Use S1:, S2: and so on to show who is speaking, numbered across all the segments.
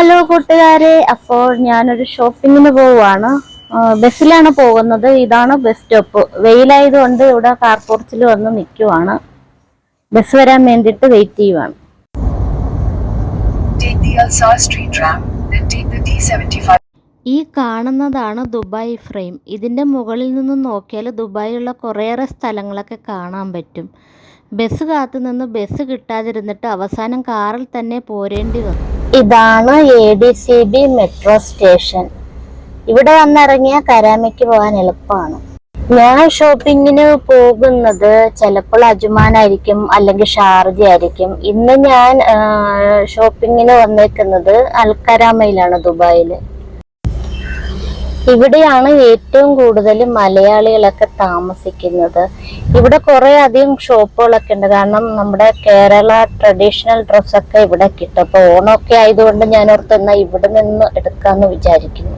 S1: Hello കൂട്ടുകാരെ അപ്പോൾ ഞാനൊരു ഷോപ്പിങ്ങിന് പോവുകയാണ് ബസ്സിലാണ് പോകുന്നത്. ഇതാണ് ബസ് സ്റ്റോപ്പ്. വെയിലായതുകൊണ്ട് ഇവിടെ കാർപോർച്ചിൽ വന്ന് നിൽക്കുവാണ് ബസ് വരാൻ വേണ്ടിയിട്ട് വെയിറ്റ് ചെയ്യുവാണ്.
S2: Take the Alsar Street tram, then take the D75.
S1: ഈ കാണുന്നതാണ് ദുബായ് ഫ്രെയിം. ഇതിന്റെ മുകളിൽ നിന്ന് നോക്കിയാൽ ദുബായിലുള്ള കുറേയേറെ സ്ഥലങ്ങളൊക്കെ കാണാൻ പറ്റും. ബസ് കാത്തു നിന്ന് ബസ് കിട്ടാതിരുന്നിട്ട് അവസാനം കാറിൽ തന്നെ പോരേണ്ടി വന്നു. ഇതാണ് A D C B metro station ഇവിടെ വന്നിറങ്ങിയ കരാമയ്ക്ക് പോകാൻ എളുപ്പമാണ്. ഞാൻ ഷോപ്പിങ്ങിന് പോകുന്നത് ചിലപ്പോൾ അജുമാനായിരിക്കും അല്ലെങ്കിൽ ഷാർജ ആയിരിക്കും. ഇന്ന് ഞാൻ ഷോപ്പിങ്ങിന് വന്നേക്കുന്നത് അൽക്കരാമയിലാണ് ദുബായിൽ ഇവിടെയാണ് ഏറ്റവും കൂടുതൽ മലയാളികളൊക്കെ താമസിക്കുന്നത്. ഇവിടെ കുറെ അധികം ഷോപ്പുകളൊക്കെ ഉണ്ട്. കാരണം നമ്മുടെ കേരള ട്രഡീഷണൽ ഡ്രസ്സൊക്കെ ഇവിടെ കിട്ടും. അപ്പൊ ഓണമൊക്കെ ആയതുകൊണ്ട് ഞാൻ ഓർത്തുന്ന ഇവിടെ നിന്ന് എടുക്കാന്ന് വിചാരിക്കുന്നു.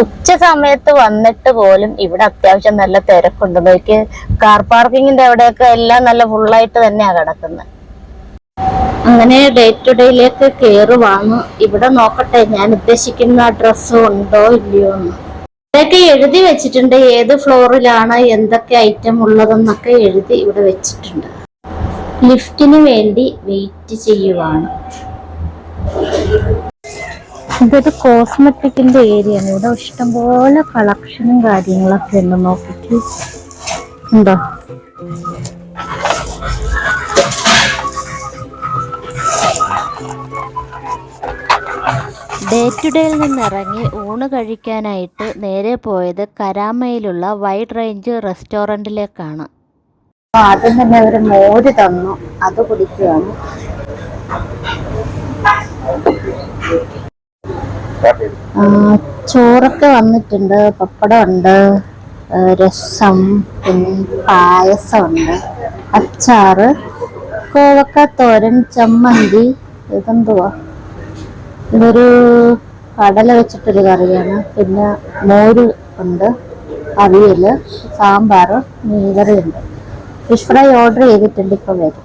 S1: ഉച്ച സമയത്ത് വന്നിട്ട് പോലും ഇവിടെ അത്യാവശ്യം നല്ല തിരക്കുണ്ട്. ബൈക്ക് കാർ പാർക്കിങ്ങിന്റെ അവിടെയൊക്കെ എല്ലാം നല്ല ഫുള്ളായിട്ട് തന്നെയാണ് കിടക്കുന്നത് അങ്ങനെ ഡേ ടു ഡേയിലേക്ക് കയറുവാണ് ഇവിടെ നോക്കട്ടെ ഞാൻ ഉദ്ദേശിക്കുന്ന ഡ്രസ്സ് ഉണ്ടോ ഇല്ലയോ എന്ന്. ഇവിടെയൊക്കെ എഴുതി വെച്ചിട്ടുണ്ട് ഏത് ഫ്ലോറിലാണ് എന്തൊക്കെ ഐറ്റം ഉള്ളതെന്നൊക്കെ എഴുതി ഇവിടെ വെച്ചിട്ടുണ്ട്. ലിഫ്റ്റിന് വേണ്ടി വെയിറ്റ് ചെയ്യുവാണ്. ഇതൊരു കോസ്മെറ്റിക്കിന്റെ ഏരിയ ആണ്. ഇവിടെ ഇഷ്ടംപോലെ കളക്ഷനും കാര്യങ്ങളൊക്കെ ഉണ്ട്. നോക്കിട്ട് ഉണ്ടോ? ഡേ ടു ഡേയിൽ നിന്നിറങ്ങി ഊണ് കഴിക്കാനായിട്ട് നേരെ പോയത് കരാമയിലുള്ള വൈഡ് റേഞ്ച് റെസ്റ്റോറന്റിലേക്കാണ്. ആദ്യം തന്നെ അവർ മോര് തന്നു. അത് കുടിക്കുകയാണ് ചോറൊക്കെ വന്നിട്ടുണ്ട്. പപ്പടം ഉണ്ട് രസം. പിന്നെ പായസമുണ്ട്. അച്ചാറ്. കോവക്ക തോരൻ ചമ്മന്തി. ഇതെന്തുവാ? ഇതൊരു കടല വെച്ചിട്ടൊരു കറിയാണ്. പിന്നെ മോര് ഉണ്ട് അവിയൽ സാമ്പാർ മീൻകറി ഉണ്ട്. ഫിഷ് ഫ്രൈ ഓർഡർ ചെയ്തിട്ടുണ്ട് ഇപ്പൊ വരും.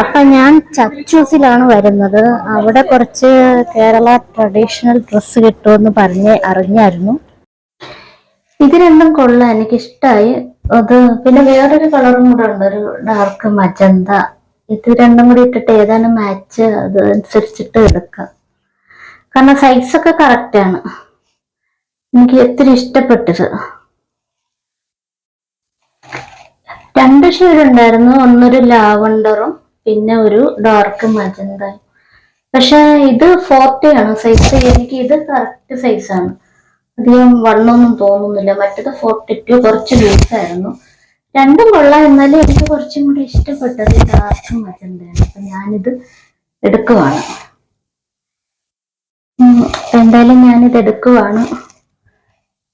S1: അപ്പൊ ഞാൻ ചച്ചൂസിലാണ് വരുന്നത്. അവിടെ കുറച്ച് കേരള ട്രഡീഷണൽ ഡ്രസ്സ് കിട്ടുമെന്ന് പറഞ്ഞ് അറിഞ്ഞായിരുന്നു. ഇത് രണ്ടും കൊള്ളാം. എനിക്കിഷ്ടമായി അത് പിന്നെ വേറൊരു കളറും കൂടെ ഉണ്ട്. ഒരു ഡാർക്ക് മജന്ത ഇത് രണ്ടും കൂടി ഇട്ടിട്ട് ഏതാണ് മാച്ച് അത് അനുസരിച്ചിട്ട് എടുക്കാം. കാരണം സൈസൊക്കെ കറക്റ്റാണ് എനിക്ക് ഒത്തിരി ഇഷ്ടപ്പെട്ടത്. രണ്ട് ഷെയ്ഡ് ഉണ്ടായിരുന്നു ഒന്നൊരു ലാവണ്ടറും പിന്നെ ഒരു ഡാർക്ക് മജന്തയും പക്ഷെ ഇത് ഫോർട്ടി ആണ്. സൈസ് എനിക്ക് ഇത് കറക്റ്റ് സൈസാണ് അധികം വണ്ണമൊന്നും തോന്നുന്നില്ല. മറ്റത് ഫോർട്ടി ടു കുറച്ച് ലൂസായിരുന്നു രണ്ടും കൊള്ളാം. എന്നാലും എനിക്ക് കുറച്ചും കൂടി ഇഷ്ടപ്പെട്ടത് ഡാർക്ക് മജന്തയാണ് അപ്പൊ ഞാനിത് എടുക്കുവാണ്. എന്തായാലും ഞാനിത് എടുക്കുവാണ്.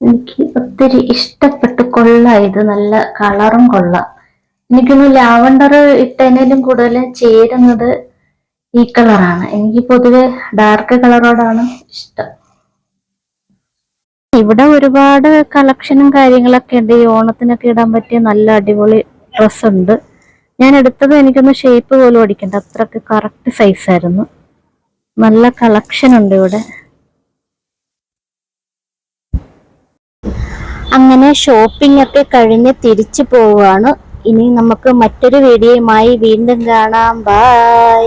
S1: എനിക്ക് ഒത്തിരി ഇഷ്ടപ്പെട്ട്. കൊള്ളാം ഇത്. നല്ല കളറും കൊള്ളാം. എനിക്കൊന്ന് ലാവണ്ടർ ഇട്ടതിനേലും കൂടുതൽ ചേരുന്നത് ഈ കളറാണ്. എനിക്ക് പൊതുവെ ഡാർക്ക് കളറോടാണ് ഇഷ്ടം. ഇവിടെ ഒരുപാട് കളക്ഷനും കാര്യങ്ങളൊക്കെ ഉണ്ട്. ഈ ഓണത്തിനൊക്കെ ഇടാൻ പറ്റിയ നല്ല അടിപൊളി ഡ്രസ് ഉണ്ട്. ഞാൻ എടുത്തത് എനിക്കൊന്ന് ഷേപ്പ് പോലും അടിക്കണ്ട. അത്രയ്ക്ക് കറക്റ്റ് സൈസ് ആയിരുന്നു. നല്ല കളക്ഷൻ ഉണ്ട് ഇവിടെ. അങ്ങനെ ഷോപ്പിംഗ് ഒക്കെ കഴിഞ്ഞ് തിരിച്ചു പോവുകയാണ്. ഇനി നമുക്ക് മറ്റൊരു വീഡിയോയുമായി വീണ്ടും കാണാം. ബൈ